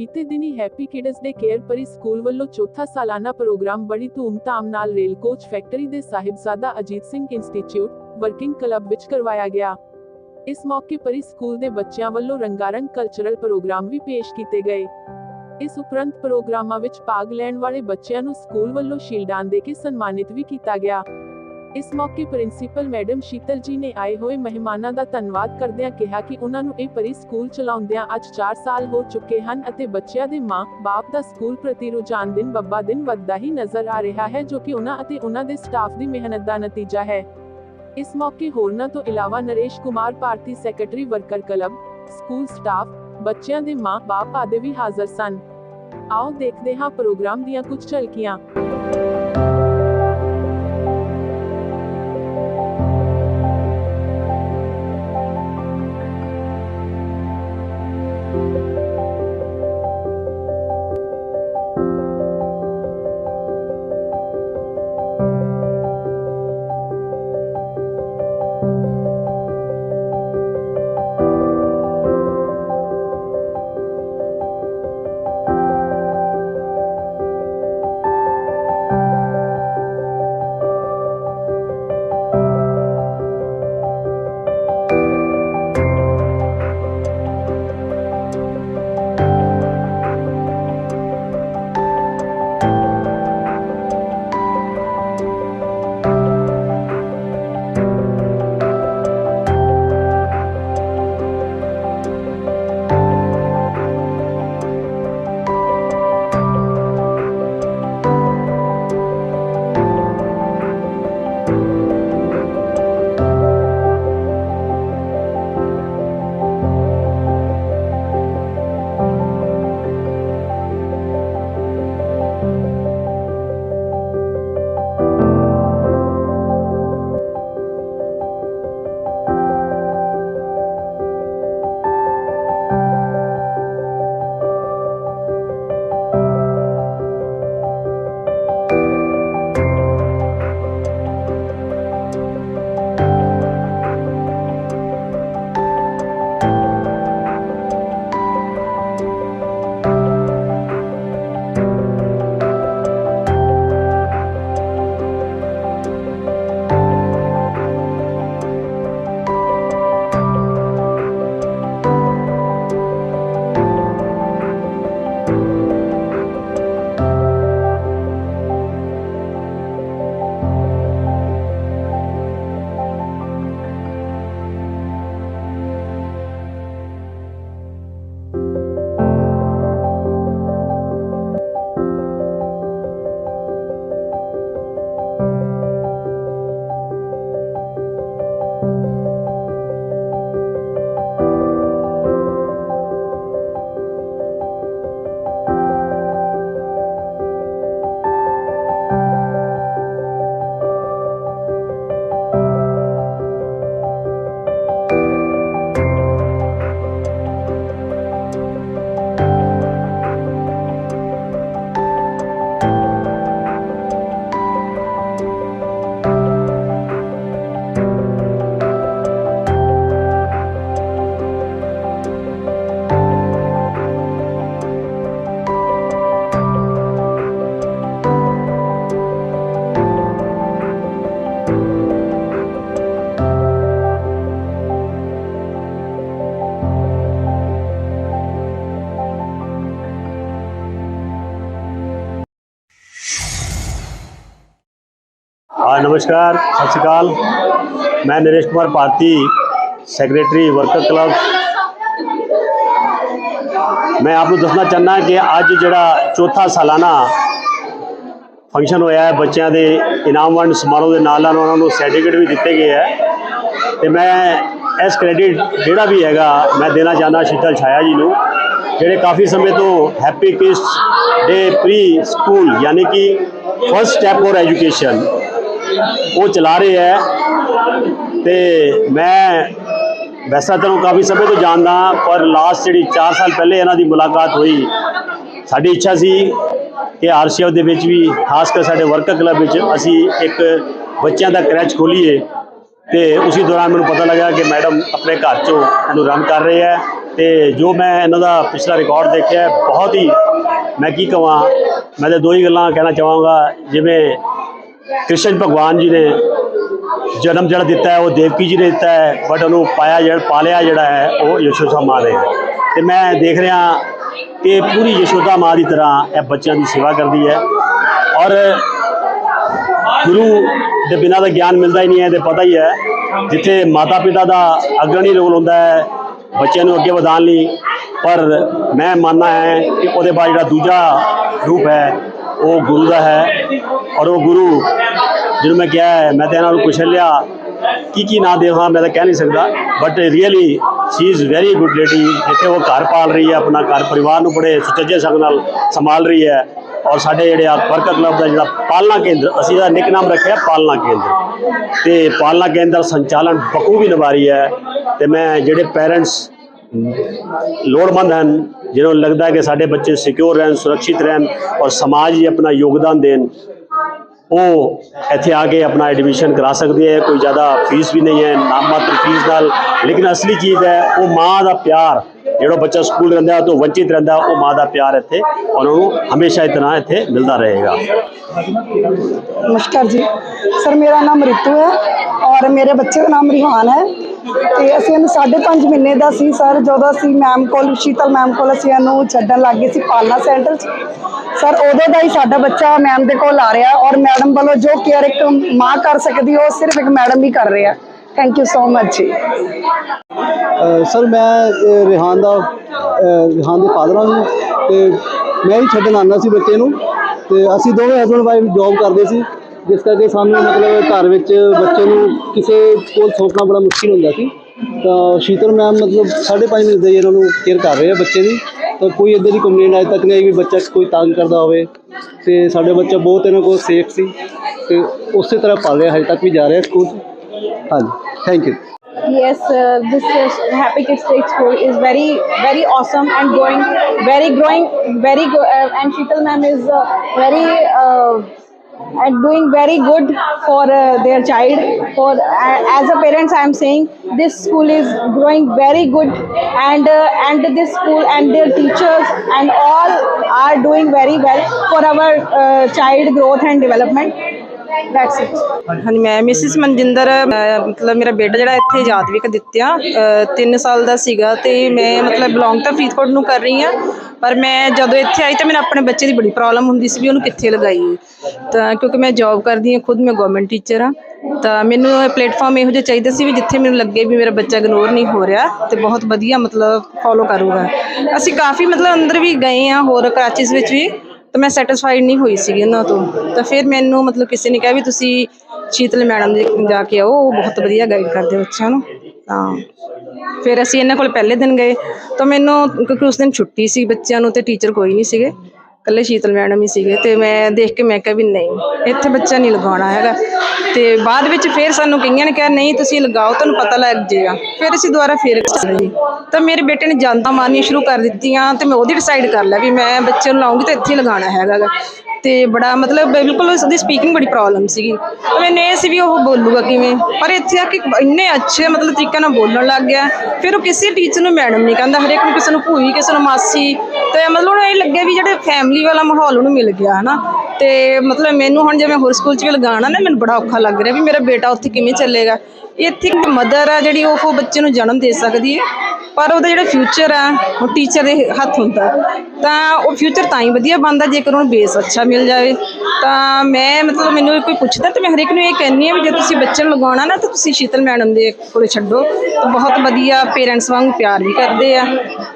ਬੀਤੇ ਦਿਨੀ Happy Kids Day Care Pre School ਵੱਲੋਂ ਚੌਥਾ ਸਾਲਾਨਾ ਪ੍ਰੋਗਰਾਮ ਬੜੀ ਧੂਮਧਾਮ ਨਾਲ ਰੇਲ ਕੋਚ ਫੈਕਟਰੀ ਦੇ Sahibzada Ajit Singh institute, working club ਵਿੱਚ ਕਰਵਾਇਆ ਗਿਆ। ਇਸ ਮੌਕੇ ਪਰੀ ਸਕੂਲ ਦੇ ਬੱਚਿਆਂ ਵੱਲੋਂ ਰੰਗਾਰੰਗ ਕਲਚਰਲ ਪ੍ਰੋਗਰਾਮ ਵੀ ਪੇਸ਼ ਕੀਤੇ ਗਏ। ਇਸ ਉਪਰੰਤ ਪ੍ਰੋਗਰਾਮਾਂ ਵਿੱਚ ਭਾਗ ਲੈਣ ਵਾਲੇ ਬੱਚਿਆਂ ਨੂੰ ਸਕੂਲ ਵੱਲੋਂ ਸ਼ੀਲਡਾਂ ਦੇ ਕੇ ਸਨਮਾਨਿਤ ਵੀ ਕੀਤਾ ਗਿਆ। ਇਸ ਮੌਕੇ ਪ੍ਰਿੰਸੀਪਲ ਮੈਡਮ ਸ਼ੀਤਲ ਜੀ ਨੇ ਆਏ ਹੋਏ ਮਹਿਮਾਨਾਂ ਦਾ ਧੰਨਵਾਦ ਕਰਦਿਆਂ ਕਿਹਾ ਕਿ ਉਹਨਾਂ ਨੂੰ ਇਹ ਪਰੀ ਸਕੂਲ ਚਲਾਉਂਦਿਆਂ ਅੱਜ 4 ਸਾਲ ਹੋ ਚੁੱਕੇ ਹਨ ਅਤੇ ਬੱਚਿਆਂ ਦੇ ਮਾਂ-ਬਾਪ ਦਾ ਸਕੂਲ ਪ੍ਰਤੀ ਰੁਝਾਨ ਦਿਨ ਬੱਬਾ ਦਿਨ ਵੱਧਦਾ ਹੀ ਨਜ਼ਰ ਆ ਰਿਹਾ ਹੈ ਜੋ ਕਿ ਉਹਨਾਂ ਅਤੇ ਉਹਨਾਂ ਦੇ ਸਟਾਫ ਦੀ ਮਿਹਨਤ ਦਾ ਨਤੀਜਾ ਹੈ। ਇਸ ਮੌਕੇ ਹੋਰਨਾਂ ਤੋਂ ਇਲਾਵਾ Naresh Kumar Bharti secretary worker club, school staff, ਬੱਚਿਆਂ ਦੇ ਮਾਂ-ਬਾਪ ਆਦਿ ਵੀ ਹਾਜ਼ਰ ਸਨ। ਆਓ ਦੇਖਦੇ ਹਾਂ ਪ੍ਰੋਗਰਾਮ ਦੀਆਂ ਕੁਝ ਝਲਕੀਆਂ। ਨਮਸਕਾਰ, ਸਤਿ ਸ਼੍ਰੀ ਅਕਾਲ। ਮੈਂ Naresh Kumar Bharti secretary worker club ਮੈਂ ਆਪ ਨੂੰ ਦੱਸਣਾ ਚਾਹੁੰਦਾ ਕਿ ਅੱਜ ਜਿਹੜਾ ਚੌਥਾ ਸਾਲਾਨਾ ਫੰਕਸ਼ਨ ਹੋਇਆ ਹੈ, ਬੱਚਿਆਂ ਦੇ ਇਨਾਮ ਵੰਡ ਸਮਾਰੋਹ ਦੇ ਨਾਲ ਨਾਲ ਉਹਨਾਂ ਨੂੰ ਸਰਟੀਫਿਕੇਟ ਵੀ ਦਿੱਤੇ ਗਏ ਹੈ। ਤੇ ਮੈਂ ਇਸ ਕ੍ਰੈਡਿਟ ਜਿਹੜਾ ਵੀ ਹੈਗਾ, ਮੈਂ ਦੇਣਾ ਚਾਹੁੰਦਾ ਸ਼ੀਤਲ ਛਾਇਆ ਜੀ ਨੂੰ, ਜਿਹੜੇ ਕਾਫੀ ਸਮੇਂ ਤੋਂ Happy Kids Day Pre School ਯਾਨੀ ਕਿ ਫਸਟ ਸਟੈਪ ਫੋਰ ਐਜੂਕੇਸ਼ਨ ਉਹ ਚਲਾ ਰਹੇ ਹੈ ਤੇ ਮੈਂ ਵੈਸਾ ਤਾਂ ਕਾਫੀ ਸਮੇਂ ਤੋਂ ਜਾਣਦਾ ਪਰ ਲਾਸਟ ਜਿਹੜੀ 4 ਸਾਲ ਪਹਿਲੇ ਇਹਨਾਂ ਦੀ ਮੁਲਾਕਾਤ ਹੋਈ, ਸਾਡੀ ਇੱਛਾ ਸੀ ਕਿ ਆਰਸੀਐਫ ਦੇ ਵਿੱਚ ਵੀ, ਖਾਸ ਕਰ ਸਾਡੇ ਵਰਕਰ ਕਲੱਬ ਵਿੱਚ ਅਸੀਂ ਇੱਕ ਬੱਚਿਆਂ ਦਾ ਕਰੈਚ ਖੋਲੀਏ ਤੇ ਉਸੇ ਦੌਰਾਨ ਮੈਨੂੰ ਪਤਾ ਲੱਗਾ ਕਿ ਮੈਡਮ ਆਪਣੇ ਘਰ ਚੋਂ ਇਹਨੂੰ ਰਨ ਕਰ ਰਹੇ ਹੈ ਤੇ ਜੋ ਮੈਂ ਇਹਨਾਂ ਦਾ ਪਿਛਲਾ ਰਿਕਾਰਡ ਦੇਖਿਆ ਬਹੁਤ ਹੀ ਮੈਂ ਕੀ ਕਹਾਂ ਮੈਂ ਤਾਂ ਦੋ ਹੀ ਗੱਲਾਂ ਕਹਿਣਾ ਚਾਹਾਂਗਾ, ਜਿਵੇਂ ਕ੍ਰਿਸ਼ਨ ਭਗਵਾਨ ਜੀ ਨੇ ਜਨਮ ਜਿਹੜਾ ਦਿੱਤਾ ਹੈ, ਉਹ ਦੇਵਕੀ ਜੀ ਨੇ ਦਿੱਤਾ ਹੈ ਬਟ ਉਹਨੂੰ ਪਾਇਆ ਜਿਹੜਾ, ਪਾਲਿਆ ਜਿਹੜਾ ਹੈ, ਉਹ ਯਸ਼ੋਦਾ ਮਾਂ ਨੇ। ਤੇ ਮੈਂ ਦੇਖ ਰਿਹਾ ਕਿ ਪੂਰੀ ਯਸ਼ੋਦਾ ਮਾਂ ਦੀ ਤਰ੍ਹਾਂ ਇਹ ਬੱਚਿਆਂ ਦੀ ਸੇਵਾ ਕਰਦੀ ਹੈ। ਔਰ ਗੁਰੂ ਦੇ ਬਿਨਾਂ ਦਾ ਗਿਆਨ ਮਿਲਦਾ ਹੀ ਨਹੀਂ ਹੈ ਤੇ ਪਤਾ ਹੀ ਹੈ। ਜਿੱਥੇ ਮਾਤਾ ਪਿਤਾ ਦਾ ਅਗਰਣੀ ਰੋਲ ਹੁੰਦਾ ਹੈ, ਬੱਚਿਆਂ ਨੂੰ ਅੱਗੇ ਵਧਾਉਣ ਲਈ। ਪਰ ਮੈਂ ਮੰਨਣਾ ਹੈ ਕਿ ਉਹਦੇ ਬਾਅਦ ਜਿਹੜਾ ਦੂਜਾ ਰੂਪ ਹੈ ਉਹ ਗੁਰੂ ਦਾ ਹੈ ਔਰ ਉਹ ਗੁਰੂ ਜਿਹਨੂੰ ਮੈਂ ਕਿਹਾ ਹੈ, ਮੈਂ ਤਾਂ ਇਹਨਾਂ ਨੂੰ ਪੁੱਛ ਲਿਆ, ਕੀ ਕੀ ਨਾਂ ਦੇਵਾਂ, ਮੈਂ ਤਾਂ ਕਹਿ ਨਹੀਂ ਸਕਦਾ but really she is very good lady ਜਿੱਥੇ ਉਹ ਘਰ ਪਾਲ ਰਹੀ ਹੈ, ਆਪਣਾ ਘਰ ਪਰਿਵਾਰ ਨੂੰ ਬੜੇ ਸੁਚੱਜੇ ਸੰਗ ਨਾਲ ਸੰਭਾਲ ਰਹੀ ਹੈ ਔਰ ਸਾਡੇ ਜਿਹੜੇ ਆ ਵਰਕਰ ਕਲੱਬ ਦਾ ਜਿਹੜਾ ਪਾਲਣਾ ਕੇਂਦਰ, ਅਸੀਂ ਦਾ ਨਿਕਨਾਮ ਰੱਖਿਆ ਪਾਲਣਾ ਕੇਂਦਰ। ਤੇ ਪਾਲਣਾ ਕੇਂਦਰ ਸੰਚਾਲਨ ਬਖੂਬੀ ਨਿਭਾ ਰਹੀ ਹੈ ਤੇ ਮੈਂ ਜਿਹੜੇ ਪੇਰੈਂਟਸ ਲੋੜਵੰਦ ਹਨ ਜਿਹਨਾਂ ਨੂੰ ਲੱਗਦਾ ਹੈ ਕਿ ਸਾਡੇ ਬੱਚੇ ਸਿਕਿਉਰ ਰਹਿਣ, ਸੁਰੱਖਿਅਤ ਰਹਿਣ ਔਰ ਸਮਾਜ ਹੀ ਆਪਣਾ ਯੋਗਦਾਨ ਦੇਣ, ਉਹ ਇੱਥੇ ਆ ਕੇ ਆਪਣਾ ਐਡਮਿਸ਼ਨ ਕਰਾ ਸਕਦੇ ਹੈ। ਕੋਈ ਜ਼ਿਆਦਾ ਫੀਸ ਵੀ ਨਹੀਂ ਹੈ ਨਾਮ ਮਾਤਰ ਫੀਸ ਨਾਲ, ਲੇਕਿਨ ਅਸਲੀ ਚੀਜ਼ ਹੈ, ਉਹ ਮਾਂ ਦਾ ਪਿਆਰ, ਜਿਹੜਾ ਬੱਚਾ ਸਕੂਲ ਰਹਿੰਦਾ ਹੈ, ਤੋਂ ਵੰਚਿਤ ਰਹਿੰਦਾ ਉਹ ਮਾਂ ਦਾ ਪਿਆਰ ਇੱਥੇ ਉਹਨਾਂ ਨੂੰ ਹਮੇਸ਼ਾ ਇਤਨਾ ਇੱਥੇ ਮਿਲਦਾ ਰਹੇਗਾ। ਨਮਸਕਾਰ ਜੀ। ਸਰ, ਮੇਰਾ ਨਾਮ ਰਿਤੂ ਹੈ ਔਰ ਮੇਰੇ ਬੱਚੇ ਦਾ ਨਾਮ ਰਿਹਾਨ ਹੈ। ਤੇ ਅਸੀਂ ਇਹਨੂੰ 5.5 ਮਹੀਨੇ ਦਾ ਸੀ ਸਰ, ਜਦੋਂ ਅਸੀਂ ਮੈਮ ਕੋਲ, ਸ਼ੀਤਲ ਮੈਮ ਕੋਲ ਅਸੀਂ ਇਹਨੂੰ ਛੱਡਣ ਲੱਗ ਗਏ ਸੀ ਪਾਲਣਾ ਸੈਂਟਰ 'ਚ। ਸਰ, ਉਦੋਂ ਦਾ ਹੀ ਸਾਡਾ ਬੱਚਾ ਮੈਮ ਦੇ ਕੋਲ ਆ ਰਿਹਾ ਔਰ ਮੈਡਮ ਵੱਲੋਂ ਜੋ ਕੇਅਰ ਇੱਕ ਮਾਂ ਕਰ ਸਕਦੀ, ਉਹ ਸਿਰਫ ਇੱਕ ਮੈਡਮ ਹੀ ਕਰ ਰਿਹਾ। ਥੈਂਕ ਯੂ ਸੋ ਮਚ ਜੀ। ਸਰ, ਮੈਂ ਰਿਹਾਨ ਦਾ ਰਿਹਾਨ ਦੇ ਫਾਦਰ ਹਾਂ ਜੀ। ਤੇ ਮੈਂ ਹੀ ਛੱਡਣ ਆਉਂਦਾ ਸੀ ਬੱਚੇ ਨੂੰ। ਤੇ ਅਸੀਂ ਦੋਵੇਂ ਹਸਬੰਡ ਵਾਈਫ ਜੌਬ ਕਰਦੇ ਸੀ। ਜਿਸ ਕਰਕੇ ਸਾਨੂੰ ਮਤਲਬ ਘਰ ਵਿੱਚ ਬੱਚੇ ਨੂੰ ਕਿਸੇ ਕੋਲ ਸੌਂਪਣਾ ਬੜਾ ਮੁਸ਼ਕਿਲ ਹੁੰਦਾ ਸੀ ਤਾਂ ਸ਼ੀਤਲ ਮੈਮ ਮਤਲਬ 5.5 ਮਹੀਨੇ ਦੇ ਇਹਨਾਂ ਨੂੰ ਕੇਅਰ ਕਰ ਰਹੇ ਆ ਬੱਚੇ ਦੀ ਤਾਂ ਕੋਈ ਇੱਦਾਂ ਦੀ ਕੰਪਲੇਂਟ ਅਜੇ ਤੱਕ ਨਹੀਂ ਆਈ ਵੀ ਬੱਚਾ ਕੋਈ ਤੰਗ ਕਰਦਾ ਹੋਵੇ ਤੇ ਸਾਡੇ ਬੱਚਾ ਬਹੁਤ ਇਹਨਾਂ ਕੋਲ ਸੇਫ ਸੀ ਤੇ ਉਸੇ ਤਰ੍ਹਾਂ ਪਲ ਰਿਹਾ ਹਜੇ ਤੱਕ ਵੀ ਜਾ ਰਿਹਾ ਸਕੂਲ ਹਾਂਜੀ thank you Yes, uh, this uh, Happy Kids State School is very, very awesome and growing, very growing, very good. Uh, and Sheetal ma'am is uh, very. Uh, and doing very good for uh, their child. For uh, as a parents i am saying this school is growing very good and uh, and this school and their teachers and all are doing very well for our uh, child growth and development that's it. ਹਾਂਜੀ, ਮੈਂ Mrs Manjinder, ਮੈਂ ਮਤਲਬ ਮੇਰਾ ਬੇਟਾ ਜਿਹੜਾ ਇੱਥੇ ਯਾਦ ਯਾਦਵਿਕ ਦਿੱਤਿਆ। 3 ਸਾਲ ਦਾ ਸੀਗਾ ਤੇ ਮੈਂ ਮਤਲਬ ਬਿਲੋਂਗ ਤਾਂ ਫਰੀਦਕੋਟ ਨੂੰ ਕਰ ਰਹੀ ਹਾਂ, ਪਰ ਮੈਂ ਜਦੋਂ ਇੱਥੇ ਆਈ ਤਾਂ ਮੈਨੂੰ ਆਪਣੇ ਬੱਚੇ ਦੀ ਬੜੀ ਪ੍ਰੋਬਲਮ ਹੁੰਦੀ ਸੀ ਵੀ ਉਹਨੂੰ ਕਿੱਥੇ ਲਗਾਈਏ। ਤਾਂ ਕਿਉਂਕਿ ਮੈਂ ਜੌਬ ਕਰਦੀ ਹਾਂ, ਖੁਦ ਮੈਂ ਗਵਰਨਮੈਂਟ ਟੀਚਰ ਹਾਂ, ਤਾਂ ਮੈਨੂੰ ਇਹ ਪਲੇਟਫਾਰਮ ਇਹੋ ਜਿਹਾ ਚਾਹੀਦਾ ਸੀ ਵੀ ਜਿੱਥੇ ਮੈਨੂੰ ਲੱਗੇ ਵੀ ਮੇਰਾ ਬੱਚਾ ਇਗਨੋਰ ਨਹੀਂ ਹੋ ਰਿਹਾ ਤੇ ਬਹੁਤ ਵਧੀਆ ਮਤਲਬ ਫੋਲੋ ਕਰੂਗਾ। ਅਸੀਂ ਕਾਫੀ ਮਤਲਬ ਅੰਦਰ ਵੀ ਗਏ ਆ ਹੋਰ ਕਰਾਚੀਜ਼ ਵਿੱਚ ਵੀ। ਤਾਂ ਮੈਂ ਸੈਟੀਸਫਾਈਡ ਨਹੀਂ ਹੋਈ ਸੀਗੀ ਉਹਨਾਂ ਤੋਂ। ਤਾਂ ਫਿਰ ਮੈਨੂੰ ਮਤਲਬ ਕਿਸੇ ਨੇ ਕਿਹਾ ਵੀ ਤੁਸੀਂ ਸ਼ੀਤਲ ਮੈਡਮ ਦੇ ਜਾ ਕੇ ਆਓ, ਉਹ ਬਹੁਤ ਵਧੀਆ ਗਾਈਡ ਕਰਦੇ ਬੱਚਿਆਂ ਨੂੰ। ਤਾਂ ਫਿਰ ਅਸੀਂ ਇਹਨਾਂ ਕੋਲ ਪਹਿਲੇ ਦਿਨ ਗਏ। ਤਾਂ ਮੈਨੂੰ ਕਿਉਂਕਿ ਉਸ ਦਿਨ ਛੁੱਟੀ ਸੀ ਬੱਚਿਆਂ ਨੂੰ ਤੇ ਟੀਚਰ ਕੋਈ ਨਹੀਂ ਸੀਗੇ। ਇਕੱਲੇ ਸ਼ੀਤਲ ਮੈਡਮ ਹੀ ਸੀਗੇ ਤੇ ਮੈਂ ਦੇਖ ਕੇ ਮੈਂ ਕਿਹਾ ਵੀ ਨਹੀਂ, ਇੱਥੇ ਬੱਚਾ ਨਹੀਂ ਲਗਾਉਣਾ ਹੈਗਾ। ਤੇ ਬਾਅਦ ਵਿੱਚ ਫਿਰ ਸਾਨੂੰ ਕਈਆਂ ਨੇ ਕਿਹਾ, ਨਹੀਂ ਤੁਸੀਂ ਲਗਾਓ, ਤੁਹਾਨੂੰ ਪਤਾ ਲੱਗ ਜਾਏਗਾ ਫਿਰ ਅਸੀਂ ਦੁਬਾਰਾ ਫਿਰ ਜੀ। ਤਾਂ ਮੇਰੇ ਬੇਟੇ ਨੇ ਜਾਂਦਾ ਮਾਰਨੀਆਂ ਸ਼ੁਰੂ ਕਰ ਦਿੱਤੀਆਂ ਤੇ ਮੈਂ ਉਹਦੀ ਡਿਸਾਈਡ ਕਰ ਲਿਆ ਵੀ ਮੈਂ ਬੱਚੇ ਨੂੰ ਲਾਉਂਗੀ ਤਾਂ ਇੱਥੇ ਹੀ ਲਗਾਉਣਾ ਹੈਗਾ ਗਾ। ਤੇ ਬੜਾ ਮਤਲਬ ਬਿਲਕੁਲ ਉਸਦੀ ਸਪੀਕਿੰਗ ਬੜੀ ਪ੍ਰੋਬਲਮ ਸੀਗੀ। ਮੈਨੂੰ ਇਹ ਸੀ ਵੀ ਉਹ ਬੋਲੂਗਾ ਕਿਵੇਂ? ਪਰ ਇੱਥੇ ਆ ਕੇ ਇੰਨੇ ਅੱਛੇ ਮਤਲਬ ਤਰੀਕੇ ਨਾਲ ਬੋਲਣ ਲੱਗ ਗਿਆ। ਫਿਰ ਉਹ ਕਿਸੇ ਟੀਚਰ ਨੂੰ ਮੈਡਮ ਨਹੀਂ ਕਹਿੰਦਾ, ਹਰੇਕ ਨੂੰ ਕਿਸੇ ਨੂੰ ਭੂਈ, ਕਿਸੇ ਨੂੰ ਮਾਸੀ ਤੇ ਮਤਲਬ ਉਹਨੂੰ ਇਹ ਲੱਗਿਆ ਵੀ ਜਿਹੜੇ ਫੈਮਿਲੀ ਵਾਲਾ ਮਾਹੌਲ ਉਹਨੂੰ ਮਿਲ ਗਿਆ, ਹਨਾ? ਤੇ ਮਤਲਬ ਮੈਨੂੰ ਹੁਣ ਜਿਵੇਂ ਹੋਰ ਸਕੂਲ 'ਚ ਵੀ ਲਗਾਉਣਾ ਨਾ, ਮੈਨੂੰ ਬੜਾ ਔਖਾ ਲੱਗ ਰਿਹਾ ਵੀ ਮੇਰਾ ਬੇਟਾ ਉੱਥੇ ਕਿਵੇਂ ਚੱਲੇਗਾ। ਇੱਥੇ ਮਦਰ ਆ ਜਿਹੜੀ ਉਹ ਬੱਚੇ ਨੂੰ ਜਨਮ ਦੇ ਸਕਦੀ ਹੈ, ਪਰ ਉਹਦਾ ਜਿਹੜਾ ਫਿਊਚਰ ਆ, ਉਹ ਟੀਚਰ ਦੇ ਹੱਥ ਹੁੰਦਾ। ਤਾਂ ਉਹ ਫਿਊਚਰ ਤਾਂ ਹੀ ਵਧੀਆ ਬਣਦਾ ਜੇਕਰ ਉਹਨੂੰ ਬੇਸ ਅੱਛਾ ਮਿਲ ਜਾਵੇ। ਤਾਂ ਮੈਂ ਮਤਲਬ ਮੈਨੂੰ ਕੋਈ ਪੁੱਛਦਾ ਤੇ ਮੈਂ ਹਰੇਕ ਨੂੰ ਇਹ ਕਹਿੰਦੀ ਆ ਵੀ ਜੇ ਤੁਸੀਂ ਬੱਚੇ ਨੂੰ ਲਗਾਉਣਾ ਨਾ ਤਾਂ ਤੁਸੀਂ ਸ਼ੀਤਲ ਮੈਡਮ ਦੇ ਕੋਲੇ ਛੱਡੋ। ਤਾਂ ਬਹੁਤ ਵਧੀਆ ਪੇਰੈਂਟਸ ਵਾਂਗ ਪਿਆਰ ਵੀ ਕਰਦੇ ਆ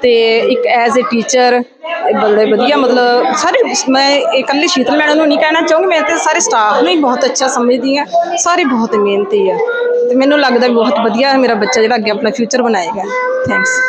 ਤੇ ਇੱਕ ਐਜ਼ ਅ ਟੀਚਰ ਬੜੇ ਵਧੀਆ ਮਤਲਬ ਸਾਰੇ ਮੈਂ ਇਹ ਇਕੱਲੇ ਸ਼ੀਤਲ ਮੈਡਮ ਨੂੰ ਨਹੀਂ ਕਹਿਣਾ ਚਾਹੂੰਗੀ, ਮੈਂ ਤੇ ਸਾਰੇ ਸਟਾਫ ਨੂੰ ਹੀ ਬਹੁਤ ਅੱਛਾ ਸਮਝਦੀ ਆ ਸਾਰੇ ਬਹੁਤ ਮਿਹਨਤੀ ਆ ਤੇ ਮੈਨੂੰ ਲੱਗਦਾ ਵੀ ਬਹੁਤ ਵਧੀਆ ਮੇਰਾ ਬੱਚਾ ਜਿਹੜਾ ਅੱਗੇ ਆਪਣਾ ਫਿਊਚਰ ਬਣਾਏਗਾ। ਥੈਂਕਸ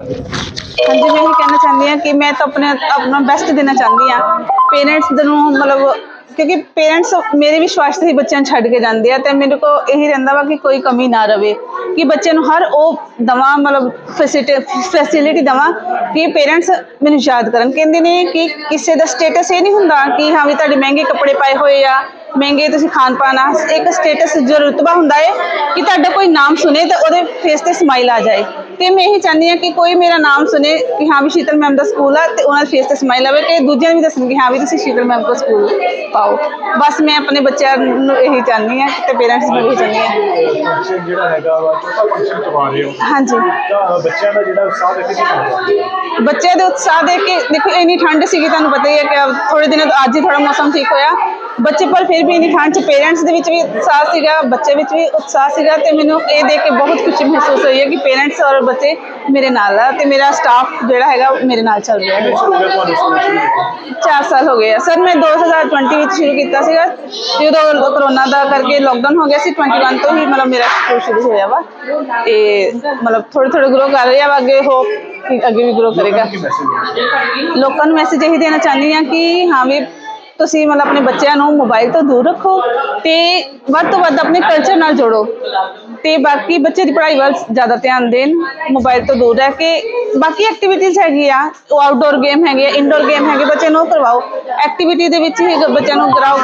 ਹਾਂਜੀ, ਮੈਂ ਇਹ ਕਹਿਣਾ ਚਾਹੁੰਦੀ ਹਾਂ ਕਿ ਮੈਂ ਤਾਂ ਆਪਣੇ ਆਪਣਾ ਬੈਸਟ ਦੇਣਾ ਚਾਹੁੰਦੀ ਹਾਂ। ਪੇਰੈਂਟਸ ਨੂੰ ਮਤਲਬ ਕਿਉਂਕਿ ਪੇਰੈਂਟਸ ਮੇਰੇ ਵਿਸ਼ਵਾਸ ਤੇ ਹੀ ਬੱਚਿਆਂ ਨੂੰ ਛੱਡ ਕੇ ਜਾਂਦੇ ਆ ਤੇ ਮੇਰੇ ਕੋ ਇਹੀ ਰਹਿੰਦਾ ਵਾ ਕਿ ਕੋਈ ਕਮੀ ਨਾ ਰਵੇ, ਕਿ ਬੱਚੇ ਨੂੰ ਹਰ ਉਹ ਦਵਾ ਮਤਲਬ ਫੈਸਿਲਿਟੀ ਫੈਸਿਲਿਟੀ ਦਵਾ ਕਿ ਪੇਰੈਂਟਸ ਮੈਨੂੰ ਯਾਦ ਕਰਨ। ਕਹਿੰਦੇ ਨੇ ਕਿ ਕਿਸੇ ਦਾ ਸਟੇਟਸ ਇਹ ਨਹੀਂ ਹੁੰਦਾ ਕਿ ਹਾਂ ਵੀ ਤੁਹਾਡੇ ਮਹਿੰਗੇ ਕੱਪੜੇ ਪਾਏ ਹੋਏ ਆ, ਮਹਿੰਗੇ ਤੁਸੀਂ ਖਾਣ ਪਾਣ ਆ, ਇੱਕ ਸਟੇਟਸ ਜੋ ਰੁਤਬਾ ਹੁੰਦਾ ਹੈ ਕਿ ਤੁਹਾਡਾ ਕੋਈ ਨਾਮ ਸੁਣੇ ਤਾਂ ਉਹਦੇ ਫੇਸ ਤੇ ਸਮਾਈਲ ਆ ਜਾਏ। ਤੇ ਮੈਂ ਇਹੀ ਚਾਹੁੰਦੀ ਹਾਂ ਕਿ ਕੋਈ ਮੇਰਾ ਨਾਮ ਸੁਣੇ ਕਿ ਹਾਂ ਵੀ ਸ਼ੀਤਲ ਮੈਮ ਦਾ ਸਕੂਲ ਆ ਤੇ ਉਹਨਾਂ ਦੇ ਫੇਸ ਤੇ ਸਮਾਈਲ ਆਵੇ ਕਿ ਦੂਜਿਆਂ ਨੂੰ ਵੀ ਦੱਸਣ ਕਿ ਹਾਂ ਵੀ ਤੁਸੀਂ ਸ਼ੀਤਲ ਮੈਮ ਦਾ ਸਕੂਲ ਪਾਓ। ਬਸ ਮੈਂ ਆਪਣੇ ਬੱਚਿਆਂ ਨੂੰ ਇਹੀ ਚਾਹੁੰਦੀ ਹਾਂ ਤੇ ਪੇਰੈਂਟਸ ਨੂੰ ਇਹੀ ਚਾਹੁੰਦੀ ਹਾਂ। ਫੰਕਸ਼ਨ ਜਿਹੜਾ ਹੈਗਾ ਵਾ ਛੋਟਾ ਫੰਕਸ਼ਨ ਕਰਵਾ ਰਹੇ ਹੋ ਹਾਂਜੀ। ਤਾਂ ਬੱਚਿਆਂ ਦਾ ਜਿਹੜਾ ਉਤਸ਼ਾਹ ਦੇਖ ਕੇ ਕੀ ਲੱਗਦਾ ਬੱਚਿਆਂ ਦੇ ਉਤਸ਼ਾਹ ਦੇਖ ਕੇ ਦੇਖੋ ਇੰਨੀ ਠੰਡ ਸੀਗੀ ਤੁਹਾਨੂੰ ਪਤਾ ਹੀ ਹੈ ਕਿ ਥੋੜੇ ਦਿਨਾਂ ਤੋਂ ਅੱਜ ਹੀ ਥੋੜਾ ਮੌਸਮ ਠੀਕ ਹੋਇਆ। ਬੱਚੇ ਪਰ ਫਿਰ ਵੀ ਇੰਨੀ ਠੰਡ 'ਚ ਪੇਰੈਂਟਸ ਦੇ ਵਿੱਚ ਵੀ ਉਤਸ਼ਾਹ ਸੀਗਾ ਬੱਚੇ ਵਿੱਚ ਵੀ ਉਤਸ਼ਾਹ ਸੀਗਾ ਤੇ ਮੈਨੂੰ ਇਹ ਦੇਖ ਕੇ ਬਹੁਤ ਖੁਸ਼ੀ ਮਹਿਸੂਸ ਹੋਈ ਹੈ ਕਿ ਪੇਰੈਂਟਸ ਔਰ ਬੱਚੇ ਮੇਰੇ ਨਾਲ ਆ ਤੇ ਮੇਰਾ ਸਟਾਫ ਜਿਹੜਾ ਹੈਗਾ ਮੇਰੇ ਨਾਲ ਚੱਲ ਰਿਹਾ ਹੈ। ਹੋ ਗਿਆ ਤੁਹਾਨੂੰ ਸਕੂਲ ਸ਼ੁਰੂ 4 ਸਾਲ ਹੋ ਗਏ ਆ। ਸਰ ਮੈਂ 2020 ਵਿੱਚ ਸ਼ੁਰੂ ਕੀਤਾ ਸੀਗਾ। ਤੇ ਉਦੋਂ ਕਰੋਨਾ ਦਾ ਕਰਕੇ ਲੋਕਡਾਊਨ ਹੋ ਗਿਆ ਸੀ 21 ਤੋਂ ਹੀ ਮਤਲਬ ਮੇਰਾ ਸਕੂਲ ਸ਼ੁਰੂ ਹੋਇਆ ਵਾ। ਤੇ ਮਤਲਬ ਥੋੜੇ ਥੋੜੇ ਗਰੋ ਕਰ ਰਿਹਾ ਵਾ ਅੱਗੇ ਹੋਪ ਕਿ ਅੱਗੇ ਵੀ ਗਰੋ ਕਰੇਗਾ। ਹੈ? ਲੋਕਾਂ ਨੂੰ ਮੈਸੇਜ ਇਹੀ ਦੇਣਾ ਚਾਹੁੰਦੀ ਹਾਂ ਕਿ ਹਾਂ ਵੀ ਤੁਸੀਂ ਮਤਲਬ ਆਪਣੇ ਬੱਚਿਆਂ ਨੂੰ ਮੋਬਾਈਲ ਤੋਂ ਦੂਰ ਰੱਖੋ ਤੇ ਵੱਧ ਤੋਂ ਵੱਧ ਆਪਣੇ ਕਲਚਰ ਨਾਲ ਜੋੜੋ। ਤੇ ਬਾਕੀ ਬੱਚੇ ਦੀ ਪੜ੍ਹਾਈ ਵੱਲ ਜ਼ਿਆਦਾ ਧਿਆਨ ਦੇਣ ਮੋਬਾਈਲ ਤੋਂ ਦੂਰ ਰਹਿ ਕੇ ਬਾਕੀ ਐਕਟੀਵਿਟੀਜ਼ ਹੈਗੀਆਂ ਉਹ ਆਊਟਡੋਰ ਗੇਮ ਹੈਗੇ ਆ ਇਨਡੋਰ ਗੇਮ ਹੈਗੇ ਬੱਚੇ ਨੂੰ ਕਰਵਾਓ। ਐਕਟੀਵਿਟੀ ਦੇ ਵਿੱਚ ਹੀ ਬੱਚਿਆਂ ਨੂੰ ਕਰਾਓ,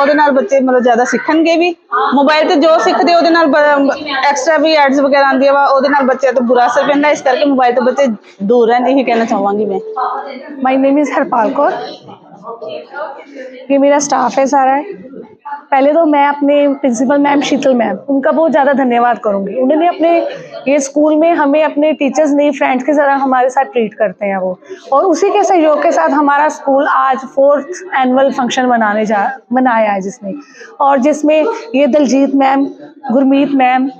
ਉਹਦੇ ਨਾਲ ਬੱਚੇ ਮਤਲਬ ਜ਼ਿਆਦਾ ਸਿੱਖਣਗੇ ਵੀ। ਮੋਬਾਈਲ ਤੇ ਜੋ ਸਿੱਖਦੇ ਉਹਦੇ ਨਾਲ ਐਕਸਟਰਾ ਵੀ ਐਡਸ ਵਗੈਰਾ ਆਉਂਦੀਆਂ ਵਾ, ਉਹਦੇ ਨਾਲ ਬੱਚਿਆਂ ਤੇ ਬੁਰਾ ਅਸਰ ਪੈਂਦਾ, ਇਸ ਕਰਕੇ ਮੋਬਾਈਲ ਤੋਂ ਬੱਚੇ ਦੂਰ ਰਹਿਣ, ਇਹੀ ਕਹਿਣਾ ਚਾਹਾਂਗੀ ਮੈਂ। My name is Harpal Kaur. ਇਹ ਮੇਰਾ ਸਟਾਫ ਹੈ ਸਾਰਾ। पहले तो मैं अपने प्रिंसिपल मैम शीतल मैम उनका बहुत ज़्यादा धन्यवाद करूँगी। उन्होंने अपने ये स्कूल में हमें अपने टीचर्स नहीं फ्रेंड्स की तरह हमारे साथ ट्रीट करते हैं वो। और उसी के सहयोग के साथ हमारा स्कूल आज फोर्थ एनुअल फ़ंक्शन मनाने जा, मनाया है जिसमें। और जिसमें ये Daljeet ma'am Gurmeet ma'am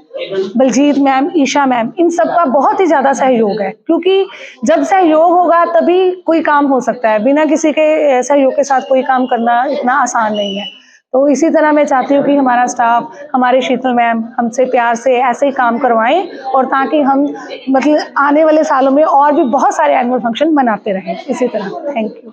Baljeet ma'am Isha ma'am इन सबका बहुत ही ज़्यादा सहयोग है। क्योंकि जब सहयोग होगा तभी कोई काम हो सकता है। बिना किसी के सहयोग के साथ कोई काम करना इतना आसान नहीं है। तो इसी तरह मैं चाहती हूँ कि हमारा स्टाफ हमारे शीतल मैम हमसे प्यार से ऐसे ही काम करवाएँ और ताकि हम मतलब आने वाले सालों में और भी बहुत सारे एनुअल फ़ंक्शन मनाते रहें। इसी तरह। Thank you